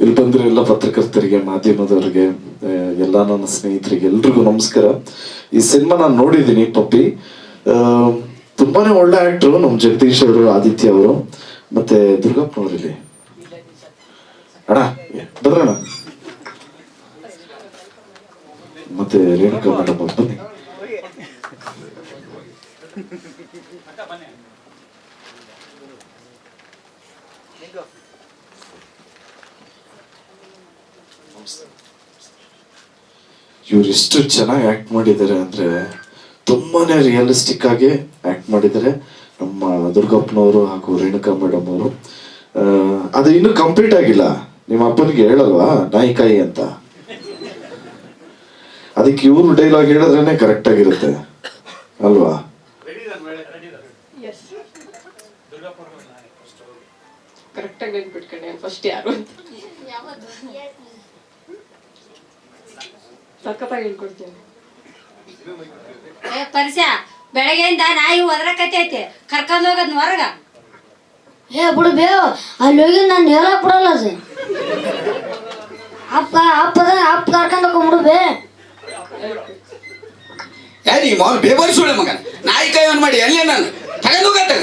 ಇಲ್ಲಿ ಬಂದಿರೋ ಎಲ್ಲ ಪತ್ರಕರ್ತರಿಗೆ, ಮಾಧ್ಯಮದವರಿಗೆ ಎಲ್ಲ ನನ್ನ ಸ್ನೇಹಿತರಿಗೆ ಎಲ್ರಿಗೂ ನಮಸ್ಕಾರ. ಈ ಸಿನಿಮಾ ನಾನು ನೋಡಿದ್ದೀನಿ ಪಪ್ಪಿ. ತುಂಬಾನೇ ಒಳ್ಳೆ ಆಕ್ಟ್ರು ನಮ್ಮ ಜಗದೀಶ್ ಅವರು, ಆದಿತ್ಯ ಅವರು, ಮತ್ತೆ ದುರ್ಗಪ್ಪನವರಿಲ್ಲಿ ಅಣ್ಣ ಬರ್ರಣ ಮತ್ತೆ ರೇಣುಕಾ ಮೇಡಮ್ ಅವ್ರು ಬನ್ನಿ. ಇವ್ರು ಎಷ್ಟು ಚೆನ್ನಾಗಿ ಆಕ್ಟ್ ಮಾಡಿದ್ದಾರೆ ಅಂದ್ರೆ ತುಂಬಾನೇ ರಿಯಲಿಸ್ಟಿಕ್ ಆಗಿ ಆಕ್ಟ್ ಮಾಡಿದ್ದಾರೆ. ನಮ್ಮ ದುರ್ಗಪ್ಪನವರು ಹಾಗೂ ರೇಣುಕಾ ಮೇಡಮ್ ಅವರು. ಅದು ಇನ್ನೂ ಕಂಪ್ಲೀಟ್ ಆಗಿಲ್ಲ. ನಿಮ್ಮ ಅಪ್ಪನಿಗೆ ಹೇಳಲ್ವಾ? ನಾಯಿಕಾಯಿ ಅಂತ. ಅದಕ್ಕೆ ಇವರು ಡೈಲಾಗ್ ಹೇಳಿದ್ರೇನೆ ಕರೆಕ್ಟ್ ಆಗಿರುತ್ತೆ. ಅಲ್ವಾ? ಕರೆಕ್ಟಾಗಿ ನೆನ್ಪಿಟ್ಕೊಂಡೆ ಫಸ್ಟ್ ಯಾರು ಅಂತ. ಸಖತ್ತಾಗಿ ಹೇಳ್ಕೊಡ್ತೀನಿ ಏ ಪರಿಚಯ ಬೆಳಗ್ಗೆಯಿಂದ ನಾಯಿ ಕರ್ಕೊಂಡ್ ಹೋಗೋದ್ ಹೊರಗ. ಏ ಬಿಡು ಬೇವು ಅಲ್ಲಿ ಹೋಗಿ ನಾನು ಹೇಳಕ್ ಬಿಡಲ್ಲ ಅದು. ಅಪ್ಪ ಅಪ್ಪದ ಅಪ್ಪ ಕರ್ಕೊಂಡು ಹೋಗ್ಬಿಡು ಬೇ. ಏ ನೀ ಮಾಲ್ ಮಗನ. ನಾಯಿ ಕೈವನ್ ಮಾಡಿ ಎಲ್ಲೇ ನಾನು. ತಗೊಂಡು ಹೋಗತ್ತಾಗ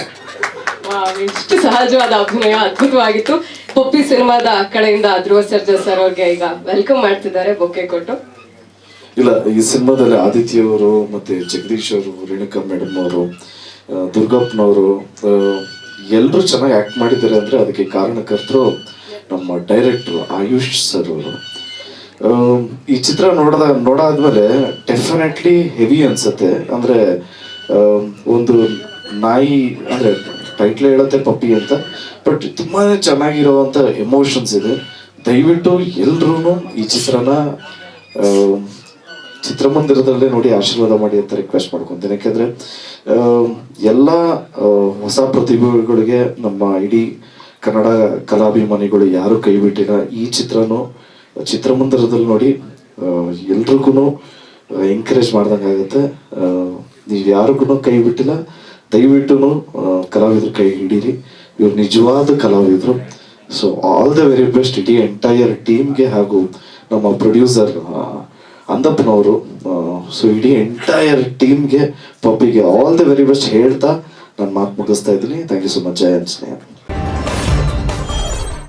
ವಾವ್, ಎಷ್ಟು ಸಹಜವಾದ ಅಭಿನಯ ಅದ್ಭುತವಾಗಿತ್ತು. ಪಪ್ಪಿ ಸಿನಿಮಾದ ಕಡೆಯಿಂದ ಧ್ರುವ ಸರ್ಜಾ ಸರ್ ಅವ್ರಿಗೆ ಈಗ ವೆಲ್ಕಮ್ ಮಾಡ್ತಿದ್ದಾರೆ ಬೊಕ್ಕೆ ಕೊಟ್ಟು. ಇಲ್ಲ, ಈ ಸಿನಿಮಾದಲ್ಲಿ ಆದಿತ್ಯ ಅವರು ಮತ್ತೆ ಜಗದೀಶ್ ಅವರು, ರೇಣುಕಾ ಮೇಡಮ್ ಅವರು ದುರ್ಗಪ್ಪನವರು ಎಲ್ಲರೂ ಚೆನ್ನಾಗಿ ಆಕ್ಟ್ ಮಾಡಿದ್ದಾರೆ ಅಂದ್ರೆ ಅದಕ್ಕೆ ಕಾರಣಕರ್ತರು ನಮ್ಮ ಡೈರೆಕ್ಟರ್ ಆಯುಷ್ ಸರ್ ಅವರು. ಈ ಚಿತ್ರ ನೋಡದ, ನೋಡಾದ್ಮೇಲೆ ಡೆಫಿನೆಟ್ಲಿ ಹೆವಿ ಅನ್ಸುತ್ತೆ. ಅಂದ್ರೆ ಒಂದು ನಾಯಿ, ಅಂದ್ರೆ ಟೈಟ್ಲ್ ಹೇಳುತ್ತೆ ಪಪ್ಪಿ ಅಂತ ಬಟ್ ತುಂಬಾ ಚೆನ್ನಾಗಿರುವಂತ ಎಮೋಷನ್ಸ್ ಇದೆ. ದಯವಿಟ್ಟು ಎಲ್ರೂ ಈ ಚಿತ್ರನ ಚಿತ್ರಮಂದಿರದಲ್ಲೇ ನೋಡಿ ಆಶೀರ್ವಾದ ಮಾಡಿ ಅಂತ ರಿಕ್ವೆಸ್ಟ್ ಮಾಡ್ಕೊಂತೀನಿ. ಯಾಕೆಂದ್ರೆ ಎಲ್ಲ ಹೊಸ ಪ್ರತಿಭೆಗಳಿಗೆ ನಮ್ಮ ಇಡೀ ಕನ್ನಡ ಕಲಾಭಿಮಾನಿಗಳು ಯಾರು ಕೈ ಈ ಚಿತ್ರನೂ, ಚಿತ್ರಮಂದಿರದಲ್ಲಿ ನೋಡಿ ಎಲ್ರಿಗೂ ಎಂಕರೇಜ್ ಮಾಡ್ದಂಗೆ ಆಗುತ್ತೆ. ನೀವು ಯಾರಿಗೂ ಕೈ ಬಿಟ್ಟಿಲ್ಲ. ದಯವಿಟ್ಟು ಕಲಾವಿದ್ರು ಕೈ ಹಿಡೀರಿ. ಇವ್ರು ನಿಜವಾದ ಕಲಾವಿದರು. So all the very best ಇಡೀ ಎಂಟೈರ್ ಟೀಮ್ಗೆ ಹಾಗೂ ನಮ್ಮ ಪ್ರೊಡ್ಯೂಸರ್ ಅಂದಪ್ಪನವರು ಸೊ ಇಡೀ ಎಂಟೈರ್ ಟೀಮ್ಗೆ ಪಬ್ಬಿಗೆ ಆಲ್ ದ ವೆರಿ ಬೆಸ್ಟ್ ಹೇಳ್ತಾ ನಾನು ಮಾತು ಮುಗಿಸ್ತಾ ಇದ್ದೀನಿ. Thank you so much Jaya Anjaneya